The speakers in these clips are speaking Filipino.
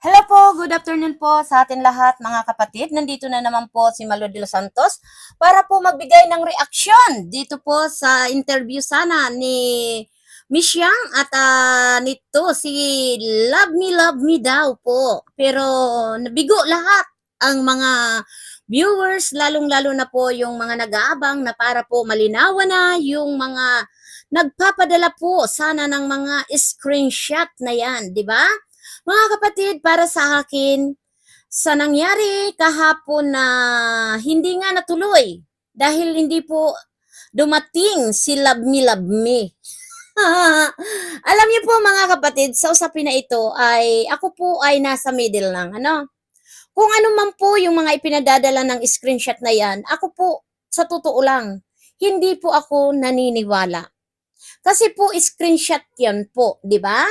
Hello po, good afternoon po sa atin lahat mga kapatid. Nandito na naman po si Malo de los Santos para po magbigay ng reaksyon dito po sa interview sana ni Miss Yang at ah, nito si Love Me Love Me daw po. Pero nabigo lahat ang mga viewers, lalong-lalo na po yung mga nag-aabang na para po malinawan na yung mga nagpapadala po sana ng mga screenshot na yan, di ba? Mga kapatid, para sa akin, sa nangyari kahapon na hindi nga natuloy dahil hindi po dumating si Love Me. Alam niyo po mga kapatid, sa usapin na ito ay ako po ay nasa middle lang, ano? Kung ano man po yung mga ipinadadala ng screenshot na yan, ako po, sa totoo lang, hindi po ako naniniwala. Kasi po screenshot yan po, di ba?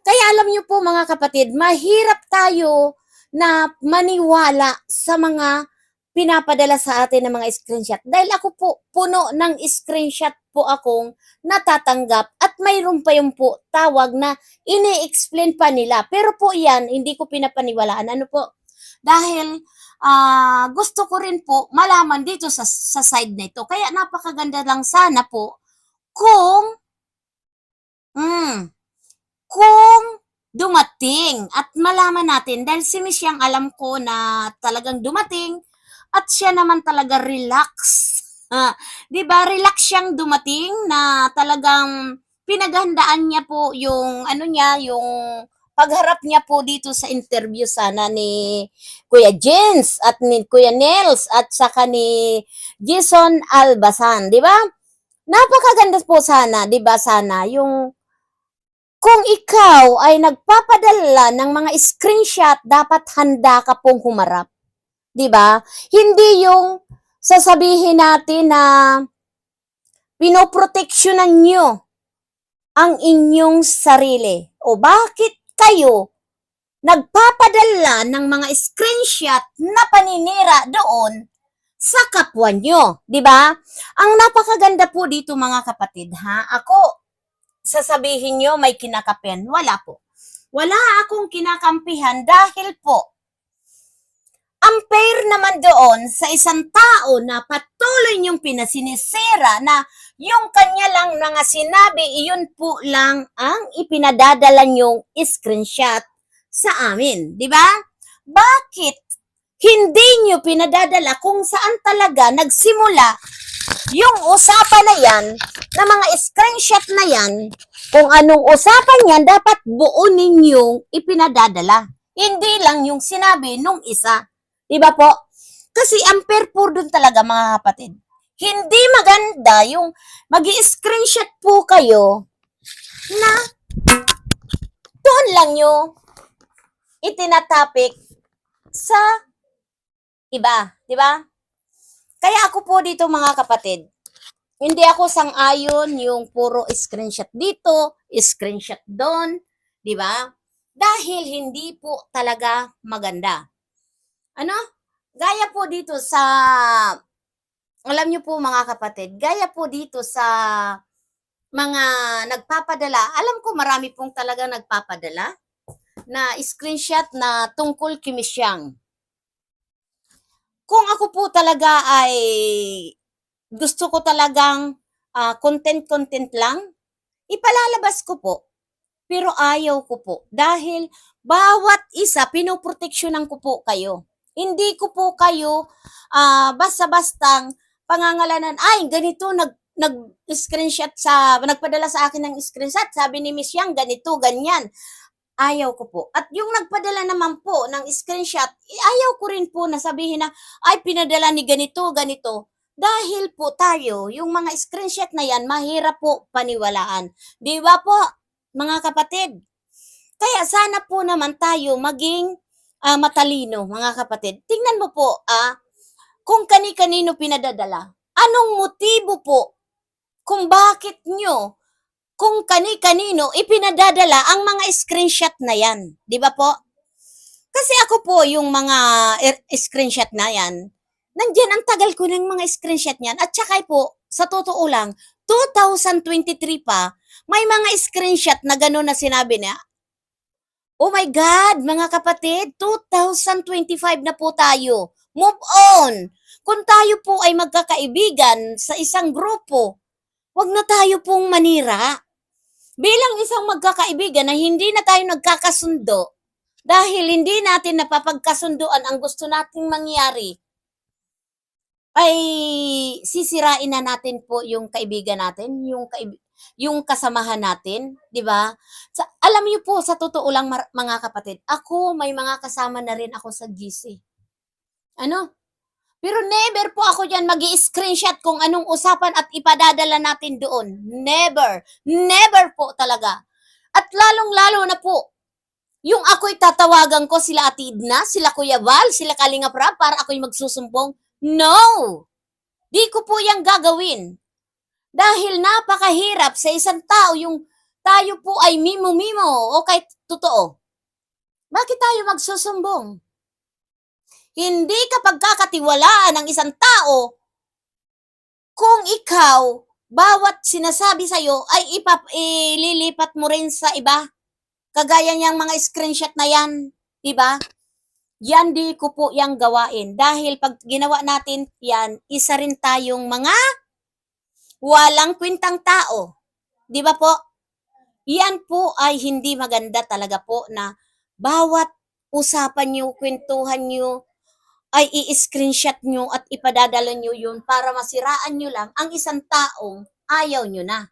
Kaya alam niyo po mga kapatid, mahirap tayo na maniwala sa mga pinapadala sa atin ng mga screenshot. Dahil ako po, puno ng screenshot po akong natatanggap at mayroon pa yung po tawag na ini-explain pa nila. Pero po yan, hindi ko pinapaniwalaan. Ano po? Dahil ah, gusto ko rin po malaman dito sa, sa side na ito. Kaya napakaganda lang sana po kung mm, dumating at malaman natin dahil si Miss Yang alam ko na talagang dumating at siya naman talaga relax. Ah, 'di ba? Relax siyang dumating na talagang pinaghandaan niya po yung ano niya, yung pagharap niya po dito sa interview sana ni Kuya Jens at ni Kuya Nels at saka ni Jason Albasan, 'di ba? Napakaganda po sana, 'di ba? Sana yung kung ikaw ay nagpapadala ng mga screenshot, dapat handa ka pong humarap. 'Di ba? Hindi yung sasabihin natin na pinoproteksyonan nyo ang inyong sarili. O bakit kayo nagpapadala ng mga screenshot na paninira doon sa kapwa nyo? 'Di ba? Ang napakaganda po dito mga kapatid, ha? Ako, sasabihin nyo may kinakapen. Wala po. Wala akong kinakampihan dahil po, unfair naman doon sa isang tao na patuloy niyong pinasinisira na yung kanya lang mga sinabi, iyon po lang ang ipinadadala niyong screenshot sa amin. Di ba? Bakit hindi niyo pinadadala kung saan talaga nagsimula yung usapan na yan, na mga screenshot na yan, kung anong usapan yan, dapat buo ninyong ipinadadala. Hindi lang yung sinabi nung isa. Diba po? Kasi unfair po dun talaga mga kapatid. Hindi maganda yung mag screenshot po kayo na doon lang nyo itinatapik sa iba. Diba? Kaya ako po dito mga kapatid, hindi ako sang-ayon yung puro screenshot dito, screenshot doon, di ba? Dahil hindi po talaga maganda. Ano? Gaya po dito sa, alam niyo po mga kapatid, gaya po dito sa mga nagpapadala, alam ko marami pong talaga nagpapadala na screenshot na tungkol kay Miss Yang. Kung ako po talaga ay gusto ko talagang ah, content-content lang, ipalalabas ko po. Pero ayaw ko po. Dahil bawat isa, pinoproteksyonan ko po kayo. Hindi ko po kayo ah, basta-bastang pangangalanan, ay, ganito, nag, nag-screenshot sa, nagpadala sa akin ng screenshot, sabi ni Miss Yang, ganito, ganyan. Ayaw ko po. At yung nagpadala naman po ng screenshot, eh, ayaw ko rin po na sabihin na, ay, pinadala ni ganito, ganito. Dahil po tayo, yung mga screenshot na yan, mahirap po paniwalaan. Di ba po, mga kapatid? Kaya sana po naman tayo maging ah, matalino, mga kapatid. Tingnan mo po, ah, kung kani-kanino pinadadala. Anong motibo po kung bakit nyo, kung kani-kanino ipinadadala ang mga screenshot na yan. Di ba po? Kasi ako po, yung mga er- screenshot na yan, nandyan ang tagal ko ng mga screenshot niyan. At saka po, sa totoo lang, 2023 pa, may mga screenshot na gano'n na sinabi niya, Oh my God, mga kapatid, 2025 na po tayo. Move on. Kung tayo po ay magkakaibigan sa isang grupo, wag na tayo pong manira. Bilang isang magkakaibigan na hindi na tayo nagkakasundo dahil hindi natin napapagkasunduan ang gusto nating mangyari, ay sisirain na natin po yung kaibigan natin, yung kaib- yung kasamahan natin, 'di ba? Sa, alam niyo po sa totoo lang mga kapatid, ako may mga kasama na rin ako sa GC. Ano? Pero never po ako diyan magi-screenshot kung anong usapan at ipadadala natin doon. Never. Never po talaga. At lalong-lalo na po, yung ako'y tatawagan ko sila Ate Idna, sila Kuya Val, sila Kalinga Prab para ako'y magsusumbong. No! Di ko po yung gagawin. Dahil napakahirap sa isang tao yung tayo po ay mimo-mimo o kahit totoo. Bakit tayo magsusumbong? Hindi kapag kakatiwalaan ng isang tao kung ikaw, bawat sinasabi sa'yo ay ipap, ililipat mo rin sa iba. Kagaya niyang mga screenshot na yan, di ba? Yan di ko po yang gawain. Dahil pag ginawa natin yan, isa rin tayong mga walang kwintang tao. Di ba po? Yan po ay hindi maganda talaga po na bawat usapan nyo, kwentuhan nyo, ay i-screenshot nyo at ipadadala nyo yun para masiraan nyo lang ang isang taong ayaw nyo na.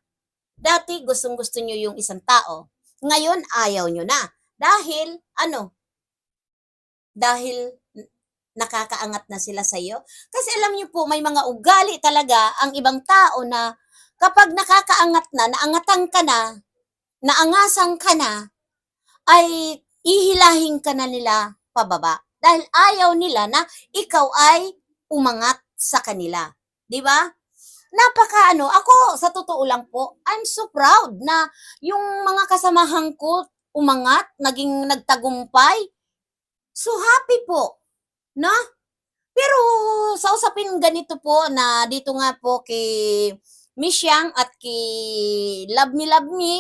Dati gustong gusto nyo yung isang tao. Ngayon ayaw nyo na. Dahil ano? Dahil nakakaangat na sila sa iyo. Kasi alam niyo po, may mga ugali talaga ang ibang tao na kapag nakakaangat na, naangatan ka na, naangasan ka na, ay ihilahin ka na nila pababa. Dahil ayaw nila na ikaw ay umangat sa kanila. Di ba? Napaka ano, ako sa totoo lang po, I'm so proud na yung mga kasamahan ko umangat, naging nagtagumpay. So happy po. Na? Pero sa usapin ganito po na dito nga po kay Miss Yang at kay Love Me Love Me,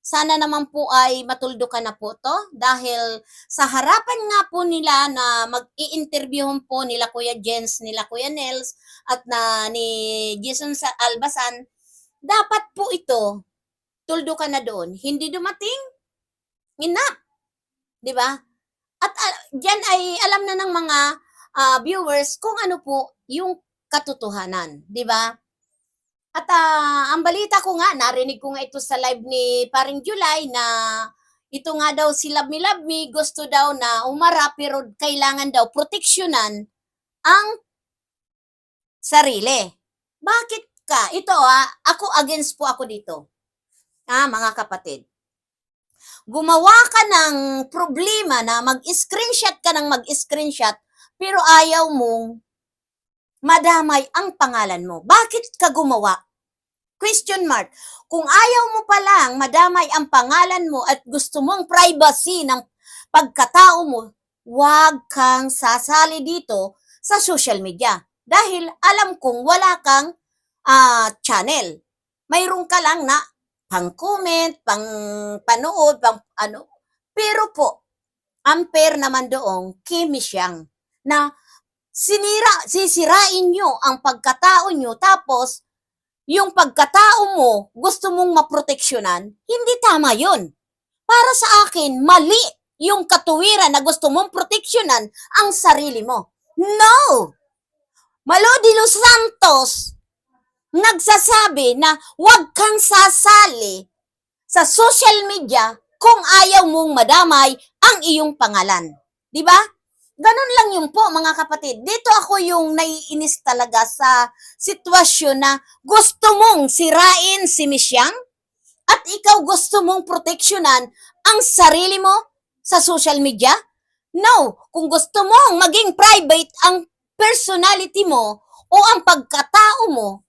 sana naman po ay matuldo ka na po to dahil sa harapan nga po nila na mag-i-interviewin po nila Kuya Jens, nila Kuya Nels at na ni Jason sa Albasan, dapat po ito, tuldo ka na doon. Hindi dumating, enough. Di ba? At uh, dyan ay alam na ng mga ah, viewers kung ano po yung katotohanan. Di ba? At ah, ang balita ko nga, narinig ko nga ito sa live ni Paring July na ito nga daw si Love Me Love Me, gusto daw na umara pero kailangan daw proteksyonan ang sarili. Bakit ka? Ito ah, ako against po ako dito. Ah, mga kapatid. Gumawa ka ng problema na mag-screenshot ka ng mag-screenshot pero ayaw mong madamay ang pangalan mo. Bakit ka gumawa? Question mark. Kung ayaw mo pa lang madamay ang pangalan mo at gusto mong privacy ng pagkatao mo, huwag kang sasali dito sa social media. Dahil alam kong wala kang ah, channel. Mayroon ka lang na pang comment, pang panood, pang ano. Pero po, unfair naman doong Kimi Siyang na sinira, sisirain nyo ang pagkatao nyo tapos yung pagkatao mo gusto mong maproteksyonan, hindi tama yun. Para sa akin, mali yung katuwiran na gusto mong proteksyonan ang sarili mo. No! Malodi Los Santos nagsasabi na huwag kang sasali sa social media kung ayaw mong madamay ang iyong pangalan. Di ba? Ganun lang yun po mga kapatid. Dito ako yung naiinis talaga sa sitwasyon na gusto mong sirain si Misyang at ikaw gusto mong proteksyonan ang sarili mo sa social media? No, kung gusto mong maging private ang personality mo o ang pagkatao mo,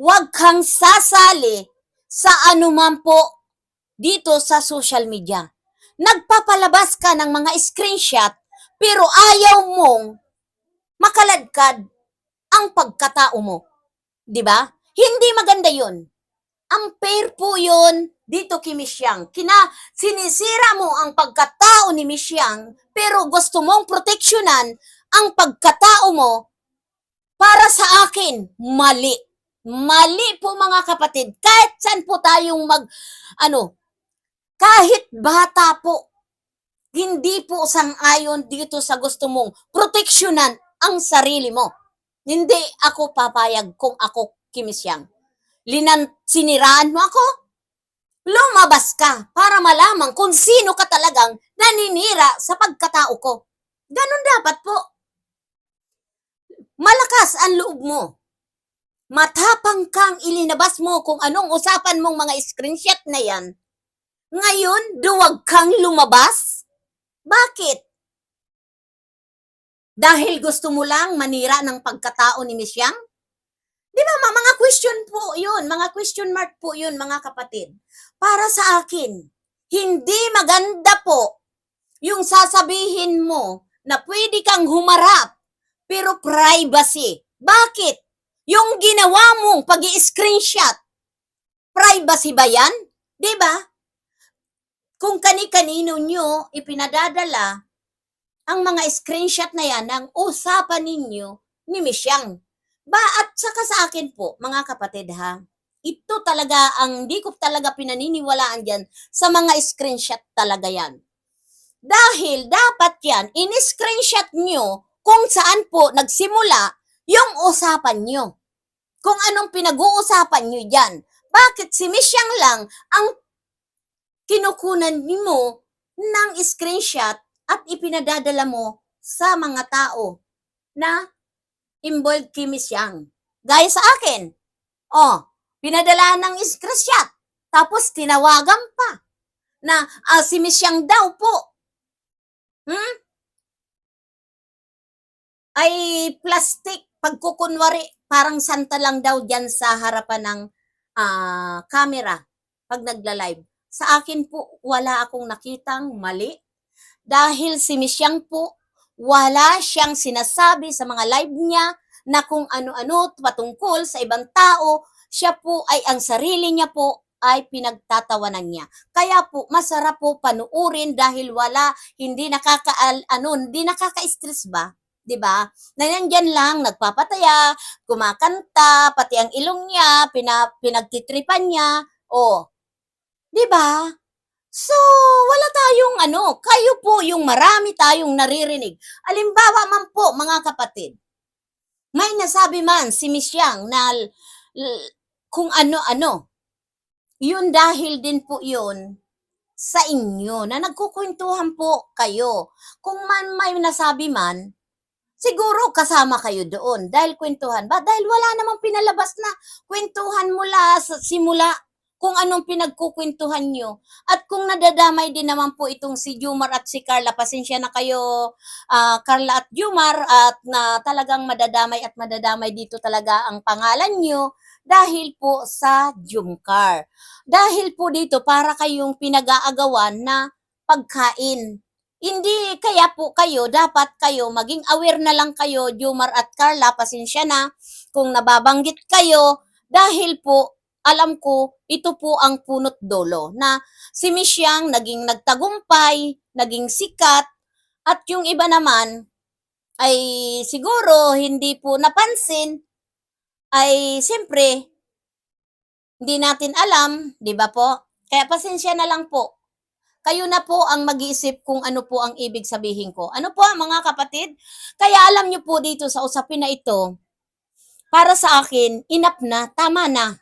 huwag kang sasali sa anuman po dito sa social media. Nagpapalabas ka ng mga screenshot pero ayaw mong makaladkad ang pagkatao mo. 'Di ba? Hindi maganda 'yon. unfair po yun dito kay Miss Yang. Kina, sinisira mo ang pagkatao ni Miss Yang, pero gusto mong proteksyonan ang pagkatao mo para sa akin, mali. Mali po mga kapatid. Kahit saan po tayong mag, ano, kahit bata po, hindi po sang-ayon dito sa gusto mong proteksyonan ang sarili mo. Hindi ako papayag kung ako kimisyang. Linan, siniraan mo ako? Lumabas ka para malaman kung sino ka talagang naninira sa pagkatao ko. Ganon dapat po. Malakas ang loob mo. Matapang kang ilinabas mo kung anong usapan mong mga screenshot na yan. Ngayon, duwag kang lumabas? Bakit? Dahil gusto mo lang manira ng pagkatao ni Miss Yang? Di ba, mga question po yun, mga question mark po yun, mga kapatid. Para sa akin, hindi maganda po yung sasabihin mo na pwede kang humarap, pero privacy. Bakit? Yung ginawa mong pag screenshot privacy ba yan? Di ba? Kung kani-kanino nyo ipinadadala ang mga screenshot na yan ng usapan ninyo ni Miss Yang. Ba, at saka sa akin po, mga kapatid ha, ito talaga ang di ko talaga pinaniniwalaan dyan sa mga screenshot talaga yan. Dahil dapat yan, in-screenshot nyo kung saan po nagsimula yung usapan nyo. Kung anong pinag-uusapan nyo dyan. Bakit si Miss Yang lang ang kinukunan mo ng screenshot at ipinadadala mo sa mga tao na involved kay Miss Yang. Gaya sa akin. Oh, pinadala ng screenshot. Tapos tinawagan pa na ah, si Miss Yang daw po. Hmm? Ay plastic. Pagkukunwari, parang santa lang daw dyan sa harapan ng ah, camera pag nagla-live. Sa akin po, wala akong nakitang mali. Dahil si Miss Yang po, wala siyang sinasabi sa mga live niya na kung ano-ano patungkol sa ibang tao, siya po ay ang sarili niya po ay pinagtatawanan niya. Kaya po, masarap po panuurin dahil wala, hindi nakaka, ano, hindi nakaka-stress ba? 'di ba? Na nandyan lang, nagpapataya, kumakanta, pati ang ilong niya, pina, pinagtitripan niya. Oh. 'Di ba? So, wala tayong ano, kayo po yung marami tayong naririnig. Alimbawa man po, mga kapatid, may nasabi man si Miss Yang na kung ano-ano, yun dahil din po yun sa inyo na nagkukwentuhan po kayo. Kung man may nasabi man, siguro kasama kayo doon dahil kwentuhan ba? Dahil wala namang pinalabas na kwentuhan mula sa simula kung anong pinagkukwentuhan nyo. At kung nadadamay din naman po itong si Jumar at si Carla, pasensya na kayo ah, Carla at Jumar at na talagang madadamay at madadamay dito talaga ang pangalan nyo dahil po sa Jumcar. Dahil po dito para kayong pinag-aagawan na pagkain. Hindi kaya po kayo, dapat kayo maging aware na lang kayo, Jumar at Carla, pasensya na kung nababanggit kayo dahil po alam ko ito po ang punot dolo na si Miss Yang naging nagtagumpay, naging sikat at yung iba naman ay siguro hindi po napansin ay siyempre hindi natin alam, 'di ba po? Kaya pasensya na lang po. Kayo na po ang mag-iisip kung ano po ang ibig sabihin ko. Ano po mga kapatid? Kaya alam niyo po dito sa usapin na ito, para sa akin, inap na, tama na.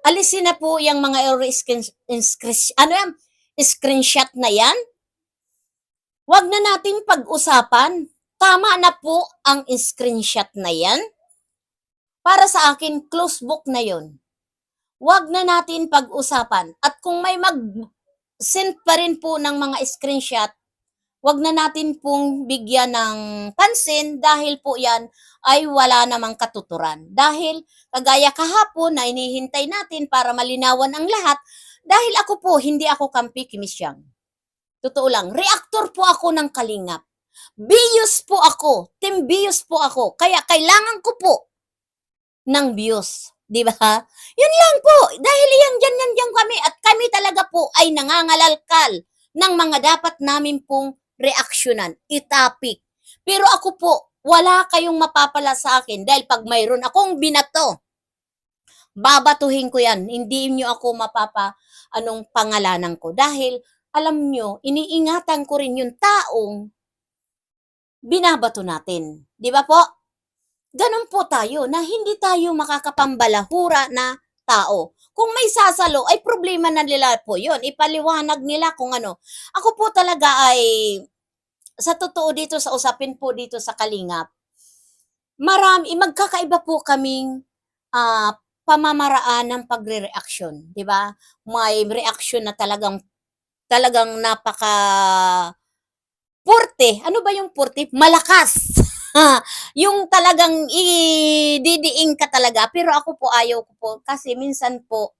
Alisin na po yung mga error ano yan, screenshot na yan. Huwag na nating pag-usapan. Tama na po ang screenshot na yan. Para sa akin, close book na yon. Huwag na natin pag-usapan. At kung may mag-send pa rin po ng mga screenshot, huwag na natin pong bigyan ng pansin dahil po yan ay wala namang katuturan. Dahil kagaya kahapon na inihintay natin para malinawan ang lahat, dahil ako po, hindi ako kampi kay Miss Yang. Totoo lang, reactor po ako ng kalingap. Bios po ako, team bios po ako. Kaya kailangan ko po ng bios. Di ba? Yun lang po. Dahil yan, dyan, yan, dyan kami. At kami talaga po ay nangangalalkal ng mga dapat namin pong reaksyonan, itapik. Pero ako po, wala kayong mapapala sa akin dahil pag mayroon akong binato, babatuhin ko yan. Hindi nyo ako mapapa anong pangalanan ko. Dahil, alam nyo, iniingatan ko rin yung taong binabato natin. Di ba po? Ganon po tayo na hindi tayo makakapambalahura na tao. Kung may sasalo, ay problema na nila po yun. Ipaliwanag nila kung ano. Ako po talaga ay, sa totoo dito, sa usapin po dito sa Kalingap, marami, magkakaiba po kaming ah, pamamaraan ng pagre-reaction, di ba? May reaction na talagang talagang napaka purte. Ano ba yung purte? Malakas. Yung talagang ididiing ka talaga. Pero ako po ayaw ko po kasi minsan po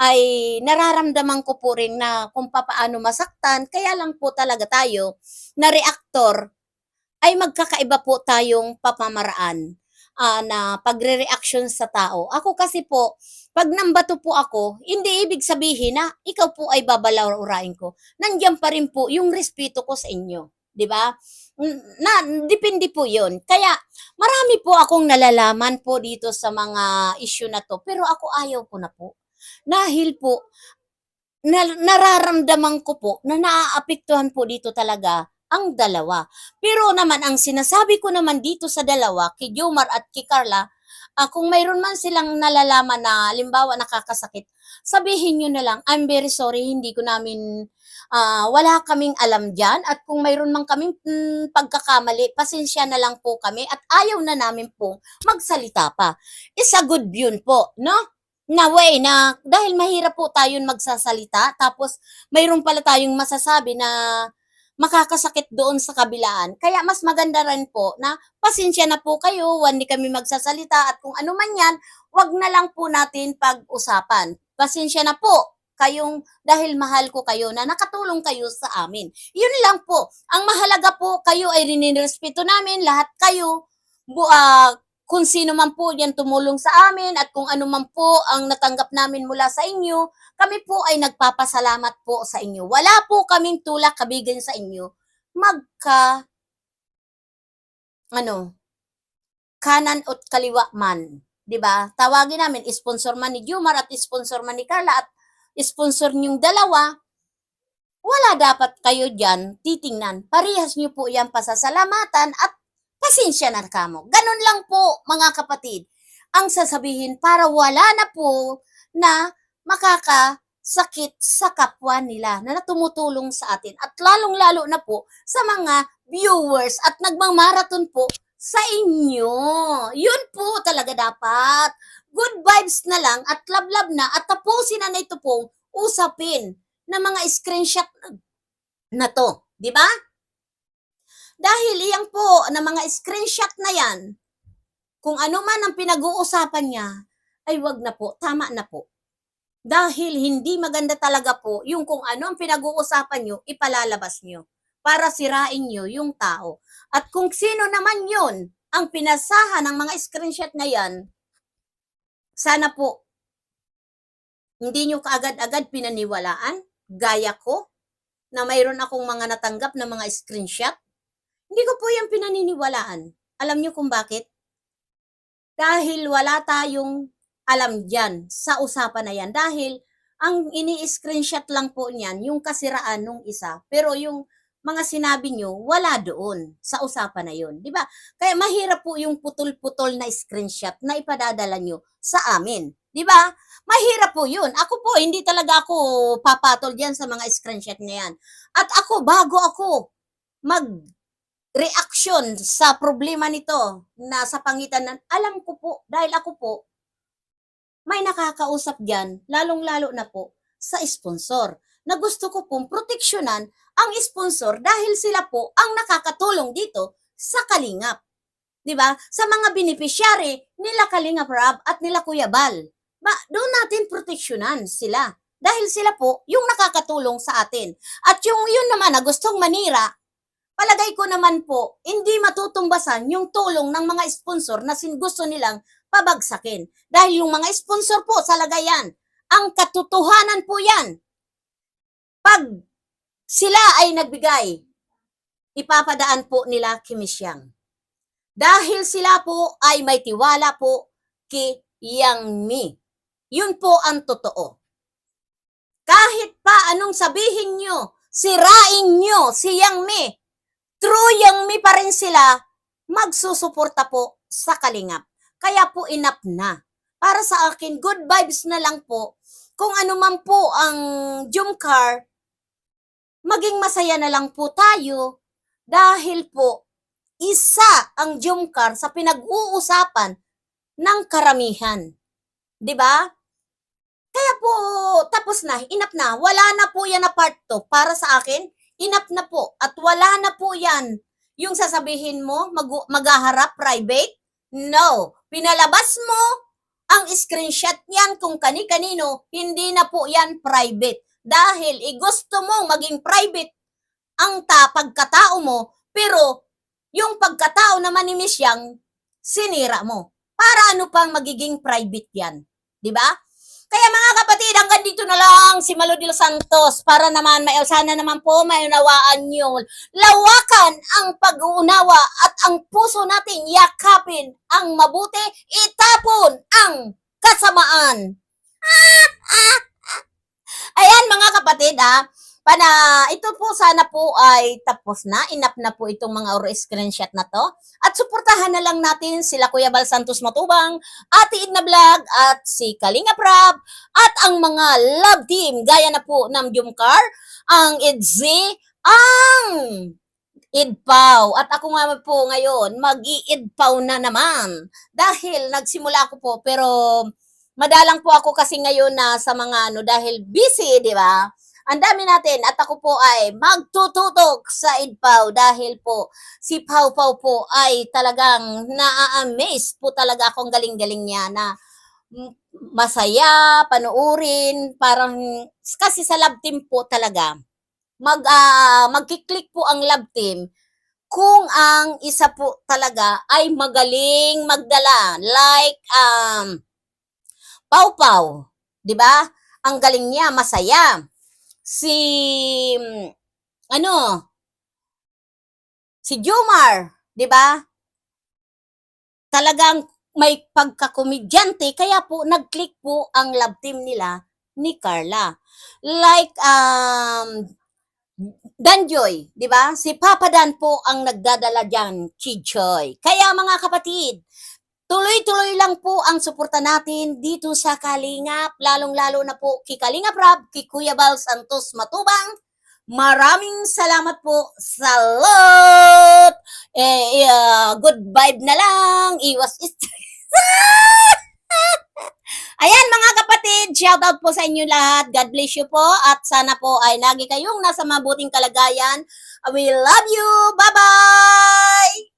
ay nararamdaman ko po rin na kung papaano masaktan. Kaya lang po talaga tayo na reaktor ay magkakaiba po tayong pamamaraan ah, na pagre-reaction sa tao. Ako kasi po, pag nambato po ako, hindi ibig sabihin na ikaw po ay babalawrain ko. Nandiyan pa rin po yung respeto ko sa inyo. 'di ba? Na, depende po 'yon. Kaya marami po akong nalalaman po dito sa mga issue na to, pero ako ayaw ko na po. Dahil po na, nararamdaman ko po na naaapektuhan po dito talaga ang dalawa. Pero naman ang sinasabi ko naman dito sa dalawa, kay Jomar at kay Carla, ah, kung mayroon man silang nalalaman na limbawa nakakasakit, sabihin nyo na lang, I'm very sorry, hindi ko namin, ah, wala kaming alam dyan. At kung mayroon man kaming mm, pagkakamali, pasensya na lang po kami at ayaw na namin pong magsalita pa. Is a good yun po, no? Na way na dahil mahirap po tayong magsasalita tapos mayroon pala tayong masasabi na makakasakit doon sa kabilaan. Kaya mas maganda rin po na pasensya na po kayo, hindi kami magsasalita at kung ano man yan, wag na lang po natin pag-usapan. Pasensya na po kayong dahil mahal ko kayo na nakatulong kayo sa amin. Yun lang po. Ang mahalaga po kayo ay rinirespeto namin, lahat kayo. Bu, ah, kung sino man po yan tumulong sa amin at kung ano man po ang natanggap namin mula sa inyo, kami po ay nagpapasalamat po sa inyo. Wala po kaming tulak kabigan sa inyo. Magka, ano, kanan at kaliwa man. ba? Tawagin namin, sponsor man ni Jumar at sponsor man ni Carla at sponsor niyong dalawa, wala dapat kayo dyan titingnan. Parehas niyo po yan pasasalamatan at pasensya na kamo. Ganun lang po, mga kapatid. Ang sasabihin para wala na po na makakasakit sa kapwa nila na tumutulong sa atin. At lalong-lalo na po sa mga viewers at nagmamarathon po sa inyo. Yun po talaga dapat. Good vibes na lang at love-love na at tapusin na na ito pong usapin na mga screenshot na to. Di ba? Dahil iyan po na mga screenshot na yan, kung ano man ang pinag-uusapan niya, ay wag na po, tama na po. Dahil hindi maganda talaga po yung kung ano ang pinag-uusapan nyo, ipalalabas nyo para sirain nyo yung tao. At kung sino naman yun ang pinasahan ng mga screenshot na yan, sana po hindi nyo kaagad-agad pinaniwalaan, gaya ko, na mayroon akong mga natanggap na mga screenshot. Hindi ko po yan pinaniniwalaan. Alam nyo kung bakit? Dahil wala tayong alam dyan sa usapan na yan. Dahil ang ini-screenshot lang po niyan, yung kasiraan nung isa. Pero yung mga sinabi nyo, wala doon sa usapan na yun. Di ba? Kaya mahirap po yung putol-putol na screenshot na ipadadala nyo sa amin. Di ba? Mahirap po yun. Ako po, hindi talaga ako papatol diyan sa mga screenshot na yan. At ako, bago ako mag reaction sa problema nito na sa pangitan ng, alam ko po, dahil ako po, may nakakausap diyan, lalong-lalo na po, sa sponsor. Na gusto ko pong proteksyonan ang sponsor dahil sila po ang nakakatulong dito sa Kalingap. 'Di ba? Sa mga beneficiary nila Kalingap Rab at nila Kuya Bal. Ba, doon natin proteksyonan sila. Dahil sila po yung nakakatulong sa atin. At yung yun naman na gustong manira, palagay ko naman po, hindi matutumbasan yung tulong ng mga sponsor na sin gusto nilang pabagsakin. Dahil yung mga sponsor po sa lagayan, ang katotohanan po yan. Pag sila ay nagbigay, ipapadaan po nila kay Miss Yang. Dahil sila po ay may tiwala po kay Yang Mi. Yun po ang totoo. Kahit pa anong sabihin nyo, sirain nyo si Yang Mi, true Yang Mi pa rin sila, magsusuporta po sa kalingap. Kaya po inap na. Para sa akin, good vibes na lang po. Kung ano man po ang Jumcar, maging masaya na lang po tayo dahil po isa ang Jumcar sa pinag-uusapan ng karamihan. 'Di ba? Kaya po, tapos na, inap na. Wala na po yan na part 2. Para sa akin, inap na po. At wala na po yan. Yung sasabihin mo, mag- maghaharap private? No. Pinalabas mo ang screenshot yan kung kani-kanino, hindi na po yan private. Dahil eh, gusto mong maging private ang ta pagkatao mo, pero yung pagkatao naman ni Miss Yang, sinira mo. Para ano pang magiging private yan? 'Di ba? Kaya mga kapatid, hanggang dito na lang si Malo de los Santos para naman may sana naman po maunawaan nyo. Lawakan ang pag-uunawa at ang puso natin yakapin ang mabuti, itapon ang kasamaan. Ayan mga kapatid ah, pana ito po sana po ay tapos na, inap na po itong mga oro screenshot na to. At suportahan na lang natin sila Kuya Bal Santos Matubang, Ate Idna Vlog at si Kalinga Prab at ang mga love team gaya na po ng Jumcar, ang Idzi, ang Idpaw. At ako nga po ngayon, mag-i-idpaw na naman. Dahil nagsimula ako po, pero madalang po ako kasi ngayon na sa mga ano, dahil busy, di ba? Ang dami natin at ako po ay magtututok sa Idpaw dahil po si Pau Pau po ay talagang naa-amaze po talaga akong galing-galing niya na masaya, panuurin, parang kasi sa love team po talaga mag ah, magki-click po ang love team kung ang isa po talaga ay magaling magdala like um Pau Pau, 'di ba? Ang galing niya, masaya. Si ano? Si Jomar, 'di ba? Talagang may pagkakomedyante kaya po nag-click po ang love team nila ni Carla. Like um Danjoy, di ba? Si Papa Dan po ang nagdadala diyan, Chichoy. Kaya mga kapatid, tuloy-tuloy lang po ang suporta natin dito sa Kalingap, lalong-lalo na po kay Kalingap Rab, kay Kuya Bal Santos Matubang. Maraming salamat po sa lot. Eh, uh, good vibe na lang. Iwas stress. Ayan mga kapatid, shout out po sa inyo lahat. God bless you po at sana po ay lagi kayong nasa mabuting kalagayan. We love you. Bye-bye!